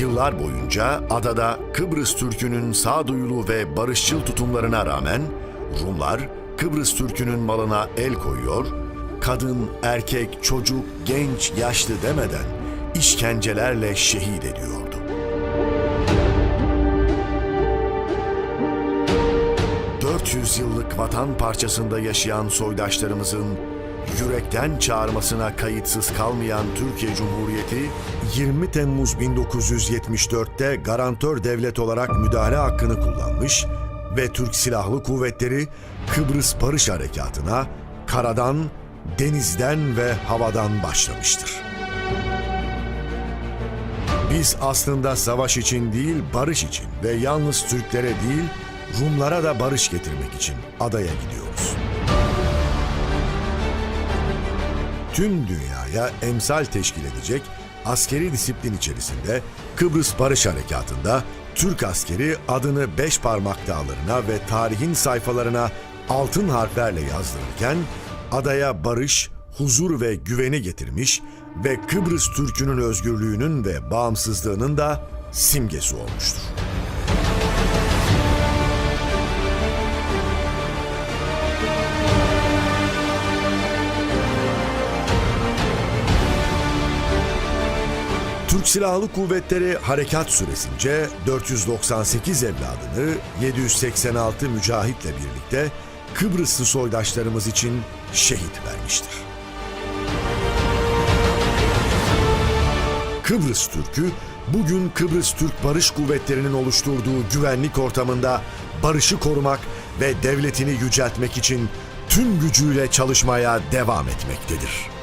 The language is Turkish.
Yıllar boyunca adada Kıbrıs Türk'ünün sağduyulu ve barışçıl tutumlarına rağmen Rumlar Kıbrıs Türk'ünün malına el koyuyor, kadın, erkek, çocuk, genç, yaşlı demeden işkencelerle şehit ediyordu. ...400 yıllık vatan parçasında yaşayan soydaşlarımızın... ...yürekten çağırmasına kayıtsız kalmayan Türkiye Cumhuriyeti... ...20 Temmuz 1974'te garantör devlet olarak müdahale hakkını kullanmış... ...ve Türk Silahlı Kuvvetleri Kıbrıs Barış Harekatı'na... ...karadan, denizden ve havadan başlamıştır. Biz aslında savaş için değil, barış için ve yalnız Türklere değil, Rumlara da barış getirmek için adaya gidiyoruz. Tüm dünyaya emsal teşkil edecek askeri disiplin içerisinde Kıbrıs Barış Harekatı'nda Türk askeri adını beş parmak dağlarına ve tarihin sayfalarına altın harflerle yazdırırken adaya barış, huzur ve güveni getirmiş ve Kıbrıs Türk'ünün özgürlüğünün ve bağımsızlığının da simgesi olmuştur. Türk Silahlı Kuvvetleri harekat süresince 498 evladını 786 mücahitle birlikte Kıbrıslı soydaşlarımız için şehit vermiştir. Kıbrıs Türk'ü bugün Kıbrıs Türk Barış Kuvvetleri'nin oluşturduğu güvenlik ortamında barışı korumak ve devletini yüceltmek için tüm gücüyle çalışmaya devam etmektedir.